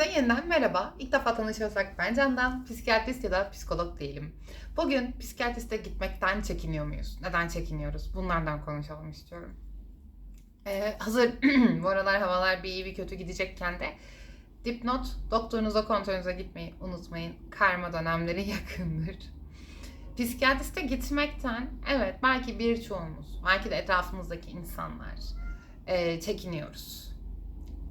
Hepinize yeniden merhaba. İlk defa tanışıyorsak ben Candan, psikiyatrist ya da psikolog değilim. Bugün psikiyatriste gitmekten çekiniyor muyuz? Neden çekiniyoruz? Bunlardan konuşalım istiyorum. Ee, hazır bu aralar havalar bir iyi bir kötü gidecekken de dipnot doktorunuza kontrolünüze gitmeyi unutmayın. Karma dönemleri yakındır. Psikiyatriste gitmekten evet belki birçoğumuz, belki de etrafımızdaki insanlar e, çekiniyoruz.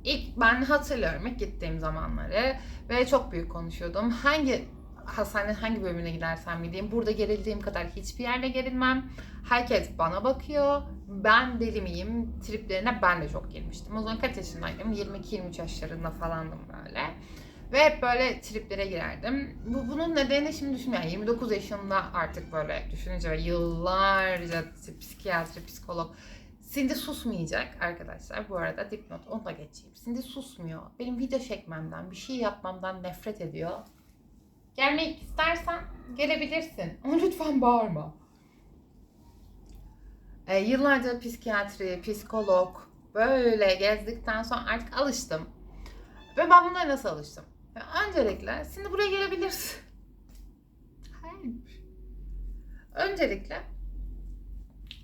İlk ben hatırlıyorum ilk gittiğim zamanları ve çok büyük konuşuyordum. Hangi hastanenin hangi bölümüne gidersem gideyim burada gerildiğim kadar hiçbir yerde gerilmem. Herkes bana bakıyor. Ben deli miyim? Triplerine ben de çok girmiştim. O zaman kaç yaşındaydım? 22-23 yaşlarında falandım böyle. Ve hep böyle triplere girerdim. Bu bunun nedeni şimdi düşünüyorum. Yani 29 yaşında artık böyle düşününce ve yıllarca psikiyatri, psikolog Cindy susmayacak arkadaşlar. Bu arada dipnot onu da geçeyim. Cindy susmuyor. Benim video çekmemden, bir şey yapmamdan nefret ediyor. Gelmek istersen gelebilirsin. Ama lütfen bağırma. Ee, yıllarca psikiyatri, psikolog böyle gezdikten sonra artık alıştım. Ve ben bunlara nasıl alıştım? Ya öncelikle şimdi buraya gelebilirsin. Hayır. Öncelikle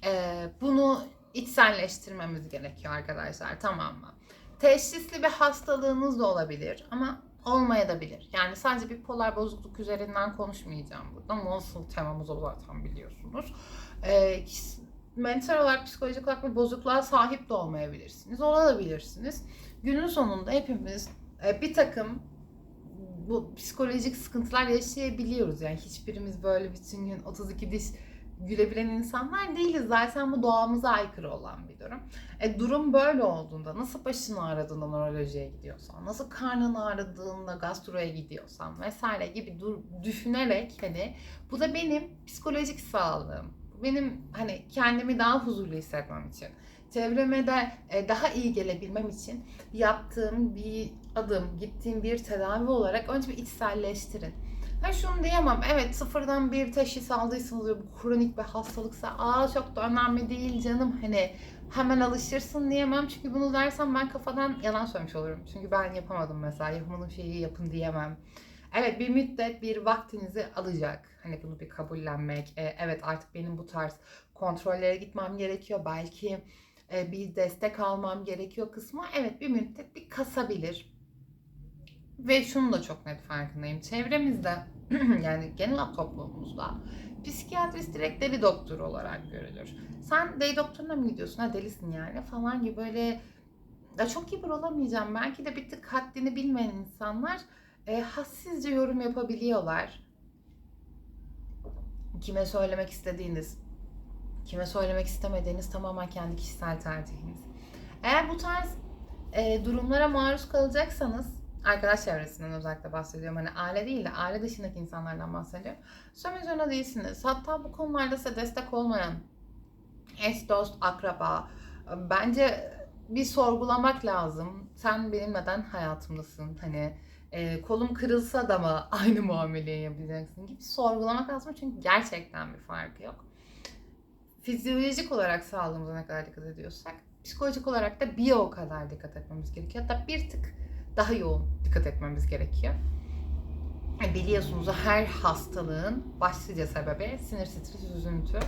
e, bunu içselleştirmemiz gerekiyor arkadaşlar tamam mı? Teşhisli bir hastalığınız da olabilir ama olmayabilir. Yani sadece bir polar bozukluk üzerinden konuşmayacağım burada. Nasıl temamız o zaten biliyorsunuz. Ee, mental olarak, psikolojik olarak bir bozukluğa sahip de olmayabilirsiniz. Olabilirsiniz. Günün sonunda hepimiz e, bir takım bu psikolojik sıkıntılar yaşayabiliyoruz. Yani hiçbirimiz böyle bütün gün 32 diş gülebilen insanlar değiliz. Zaten bu doğamıza aykırı olan bir durum. E, durum böyle olduğunda nasıl başın ağrıdığında nörolojiye gidiyorsan, nasıl karnın ağrıdığında gastroya gidiyorsan vesaire gibi dur, düşünerek hani bu da benim psikolojik sağlığım. Benim hani kendimi daha huzurlu hissetmem için, çevreme de e, daha iyi gelebilmem için yaptığım bir adım, gittiğim bir tedavi olarak önce bir içselleştirin. Ha şunu diyemem. Evet sıfırdan bir teşhis aldıysanız ve bu kronik bir hastalıksa aa çok da önemli değil canım hani hemen alışırsın diyemem. Çünkü bunu dersem ben kafadan yalan söylemiş olurum. Çünkü ben yapamadım mesela. Yapamadığım şeyi yapın diyemem. Evet bir müddet bir vaktinizi alacak. Hani bunu bir kabullenmek. E, evet artık benim bu tarz kontrollere gitmem gerekiyor. Belki e, bir destek almam gerekiyor kısmı. Evet bir müddet bir kasabilir. Ve şunu da çok net farkındayım. Çevremizde yani genel toplumumuzda psikiyatrist direkt deli doktor olarak görülür. Sen deli doktoruna mı gidiyorsun? Ha delisin yani falan gibi böyle ya çok kibar olamayacağım. Belki de bir tık haddini bilmeyen insanlar e, hassizce yorum yapabiliyorlar. Kime söylemek istediğiniz, kime söylemek istemediğiniz tamamen kendi kişisel tercihiniz. Eğer bu tarz e, durumlara maruz kalacaksanız arkadaş çevresinden özellikle bahsediyorum. Hani aile değil de aile dışındaki insanlardan bahsediyorum. Söylemek zorunda değilsiniz. Hatta bu konularda size destek olmayan eş, dost, akraba bence bir sorgulamak lazım. Sen benim neden hayatımdasın? Hani e, kolum kırılsa da mı aynı muameleyi yapacaksın gibi sorgulamak lazım. Çünkü gerçekten bir farkı yok. Fizyolojik olarak sağlığımıza ne kadar dikkat ediyorsak psikolojik olarak da bir o kadar dikkat etmemiz gerekiyor. Hatta bir tık daha yoğun dikkat etmemiz gerekiyor. E, biliyorsunuz her hastalığın başlıca sebebi sinir stres üzüntü.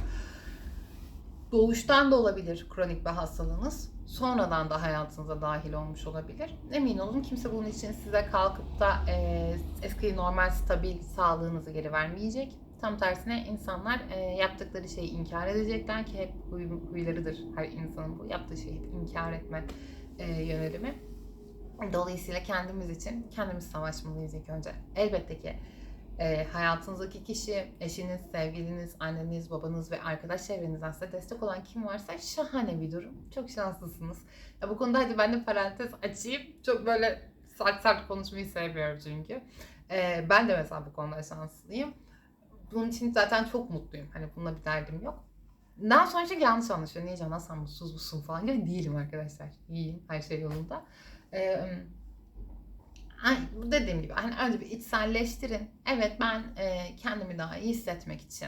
Doğuştan da olabilir kronik bir hastalığınız. Sonradan da hayatınıza dahil olmuş olabilir. Emin olun kimse bunun için size kalkıp da e, eski normal stabil sağlığınızı geri vermeyecek. Tam tersine insanlar e, yaptıkları şeyi inkar edecekler ki hep huy, huylarıdır her insanın bu. Yaptığı şeyi inkar etme e, yönelimi. Dolayısıyla kendimiz için kendimiz savaşmalıyız ilk önce. Elbette ki e, hayatınızdaki kişi, eşiniz, sevgiliniz, anneniz, babanız ve arkadaş çevrenizden size destek olan kim varsa şahane bir durum. Çok şanslısınız. Ya bu konuda hadi ben de parantez açayım. Çok böyle sert sert konuşmayı sevmiyorum çünkü. E, ben de mesela bu konuda şanslıyım. Bunun için zaten çok mutluyum. Hani bununla bir derdim yok. Daha sonra çünkü yanlış anlaşılıyor. Niye canım sen mutsuz musun falan değilim arkadaşlar. İyiyim. Her şey yolunda. Ee, dediğim gibi hani önce bir içselleştirin. Evet ben e, kendimi daha iyi hissetmek için,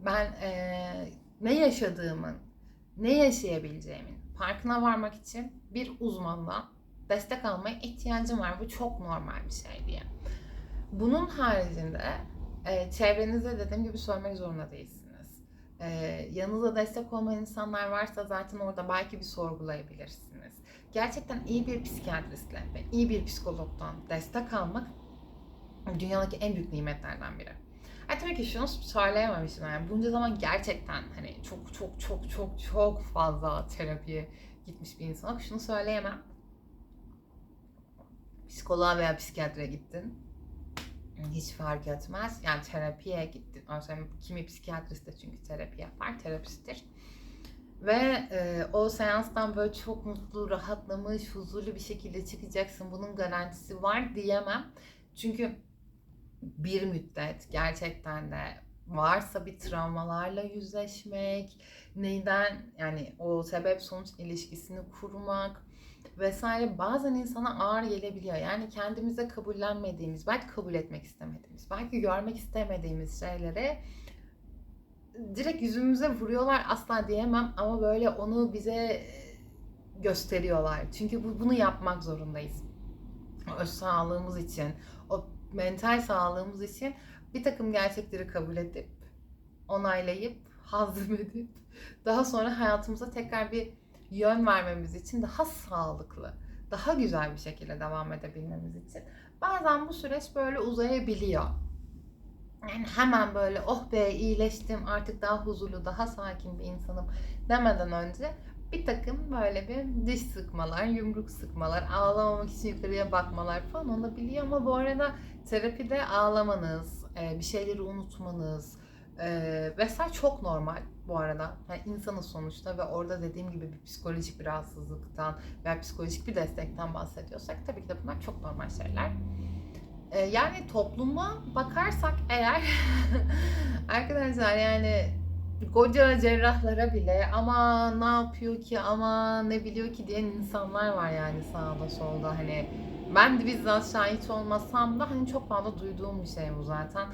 ben e, ne yaşadığımın, ne yaşayabileceğimin farkına varmak için bir uzmanla destek almaya ihtiyacım var. Bu çok normal bir şey diye. Bunun haricinde e, çevrenize dediğim gibi söylemek zorunda değilsiniz. E, yanınızda destek olmayan insanlar varsa zaten orada belki bir sorgulayabilirsiniz. Gerçekten iyi bir psikiyatristle ve iyi bir psikologdan destek almak dünyadaki en büyük nimetlerden biri. Ha, tabii ki şunu söyleyememişim yani bunca zaman gerçekten hani çok çok çok çok çok fazla terapiye gitmiş bir insan. Şunu söyleyemem. Psikoloğa veya psikiyatriye gittin. Hiç fark etmez. Yani terapiye gittin. Mesela kimi psikiyatrist de çünkü terapi yapar, terapisttir. Ve e, o seanstan böyle çok mutlu, rahatlamış, huzurlu bir şekilde çıkacaksın. Bunun garantisi var diyemem. Çünkü bir müddet gerçekten de varsa bir travmalarla yüzleşmek, neyden yani o sebep sonuç ilişkisini kurmak vesaire bazen insana ağır gelebiliyor. Yani kendimize kabullenmediğimiz, belki kabul etmek istemediğimiz, belki görmek istemediğimiz şeyleri direkt yüzümüze vuruyorlar asla diyemem ama böyle onu bize gösteriyorlar. Çünkü bu, bunu yapmak zorundayız. Öz sağlığımız için, o mental sağlığımız için bir takım gerçekleri kabul edip, onaylayıp, hazmedip daha sonra hayatımıza tekrar bir yön vermemiz için daha sağlıklı, daha güzel bir şekilde devam edebilmemiz için bazen bu süreç böyle uzayabiliyor. Yani hemen böyle oh be iyileştim artık daha huzurlu, daha sakin bir insanım demeden önce bir takım böyle bir diş sıkmalar, yumruk sıkmalar, ağlamamak için yukarıya bakmalar falan olabiliyor ama bu arada terapide ağlamanız, bir şeyleri unutmanız vesaire çok normal bu arada. Yani insanız sonuçta ve orada dediğim gibi bir psikolojik bir rahatsızlıktan veya psikolojik bir destekten bahsediyorsak tabii ki de bunlar çok normal şeyler. Yani topluma bakarsak eğer arkadaşlar yani koca cerrahlara bile ama ne yapıyor ki ama ne biliyor ki diyen insanlar var yani sağda solda hani ben de bizzat şahit olmasam da hani çok fazla duyduğum bir şey bu zaten.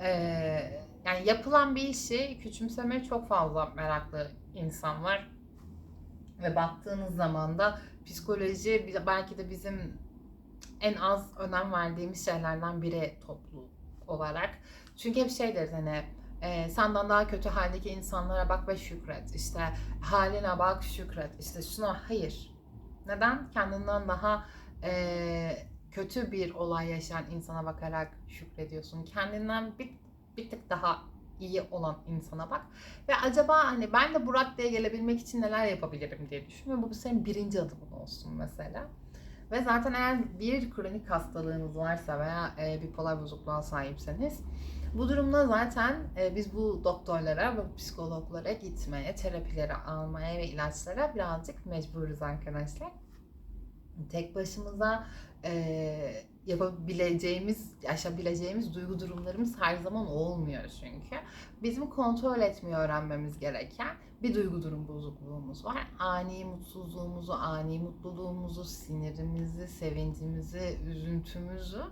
Ee, yani yapılan bir işi küçümsemeye çok fazla meraklı insan var. Ve baktığınız zaman da psikoloji belki de bizim en az önem verdiğimiz şeylerden biri toplu olarak. Çünkü hep şey deriz hani e, senden daha kötü haldeki insanlara bak ve şükret. İşte haline bak şükret. İşte şuna hayır. Neden? Kendinden daha e, kötü bir olay yaşayan insana bakarak şükrediyorsun. Kendinden bir, bir tık daha iyi olan insana bak. Ve acaba hani ben de bu raddeye gelebilmek için neler yapabilirim diye düşün. Ve bu senin birinci adımın olsun mesela. Ve zaten eğer bir kronik hastalığınız varsa veya e, bipolar bozukluğa sahipseniz bu durumda zaten e, biz bu doktorlara ve psikologlara gitmeye, terapilere almaya ve ilaçlara birazcık mecburuz arkadaşlar. Tek başımıza e, yapabileceğimiz, yaşayabileceğimiz duygu durumlarımız her zaman olmuyor çünkü. Bizim kontrol etmeyi öğrenmemiz gereken bir duygu durum bozukluğumuz var. Ani mutsuzluğumuzu, ani mutluluğumuzu, sinirimizi, sevincimizi, üzüntümüzü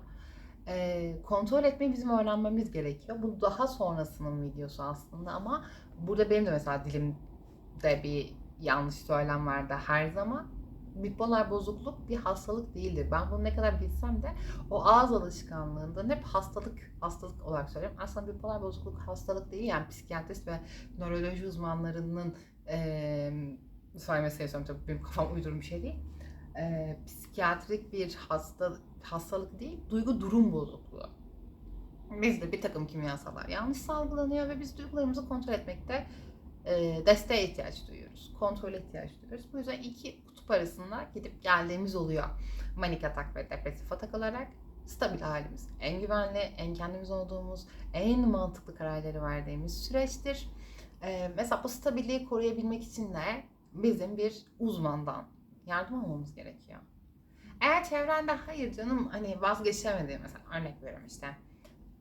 e, kontrol etmeyi bizim öğrenmemiz gerekiyor. Bu daha sonrasının videosu aslında ama burada benim de mesela dilimde bir yanlış söylem vardı her zaman. Bipolar bozukluk bir hastalık değildir. Ben bunu ne kadar bilsem de o ağız alışkanlığından hep hastalık hastalık olarak söylüyorum. Aslında bipolar bozukluk hastalık değil yani psikiyatrist ve nöroloji uzmanlarının e, söylemesi istiyorum tabii benim kafam uydurmuş bir şey değil. E, psikiyatrik bir hasta hastalık değil, duygu durum bozukluğu. Bizde bir takım kimyasallar yanlış salgılanıyor ve biz duygularımızı kontrol etmekte e, desteğe ihtiyaç duyuyoruz. Kontrole ihtiyaç duyuyoruz. Bu yüzden iki kutup arasında gidip geldiğimiz oluyor. Manik atak ve depresif atak olarak stabil halimiz. En güvenli, en kendimiz olduğumuz, en mantıklı kararları verdiğimiz süreçtir. Ee, mesela bu stabilliği koruyabilmek için de bizim bir uzmandan yardım almamız gerekiyor. Eğer çevrende hayır canım hani vazgeçemediğin mesela örnek veriyorum işte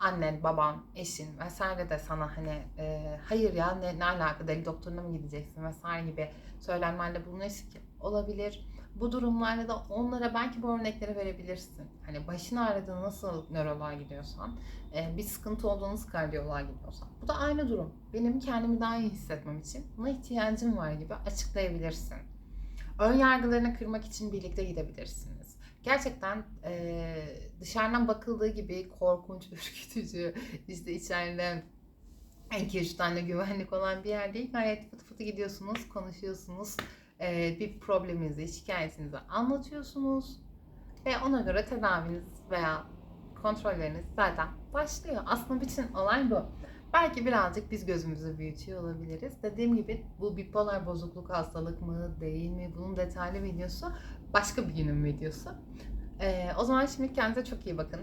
annen, baban, eşin vesaire de sana hani e, hayır ya ne, ne alaka deli doktoruna mı gideceksin vesaire gibi söylenmelerde bulunuyorsa ki olabilir. Bu durumlarda da onlara belki bu örnekleri verebilirsin. Hani başın ağrıdığı nasıl nöroloğa gidiyorsan, e, bir sıkıntı olduğunuz kardiyoloğa gidiyorsan. Bu da aynı durum. Benim kendimi daha iyi hissetmem için buna ihtiyacım var gibi açıklayabilirsin. Ön yargılarını kırmak için birlikte gidebilirsiniz gerçekten e, dışarıdan bakıldığı gibi korkunç, ürkütücü, işte içeride iki üç tane güvenlik olan bir yer değil. Gayet fıtı fıtı gidiyorsunuz, konuşuyorsunuz. E, bir probleminizi, şikayetinizi anlatıyorsunuz. Ve ona göre tedaviniz veya kontrolleriniz zaten başlıyor. Aslında bütün olay bu. Belki birazcık biz gözümüzü büyütüyor olabiliriz. Dediğim gibi bu bipolar bozukluk hastalık mı değil mi bunun detaylı videosu başka bir günün videosu. Ee, o zaman şimdi kendinize çok iyi bakın.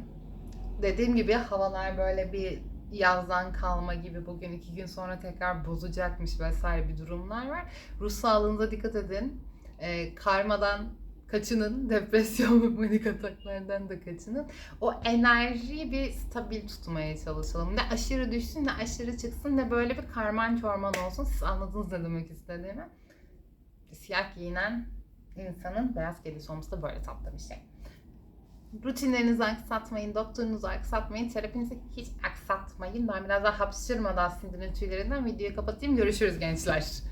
Dediğim gibi havalar böyle bir yazdan kalma gibi bugün iki gün sonra tekrar bozacakmış vesaire bir durumlar var. Ruh sağlığınıza dikkat edin. Ee, karmadan kaçının, depresyon ve panik ataklardan da kaçının. O enerjiyi bir stabil tutmaya çalışalım. Ne aşırı düşsün ne aşırı çıksın ne böyle bir karman çorman olsun. Siz anladınız ne demek istediğimi. Siyah giyinen insanın beyaz kedisi olması da böyle tatlı bir şey. Rutinlerinizi aksatmayın, doktorunuzu aksatmayın, terapinizi hiç aksatmayın. Ben biraz daha hapşırmadan sindirin tüylerinden videoyu kapatayım. Görüşürüz gençler.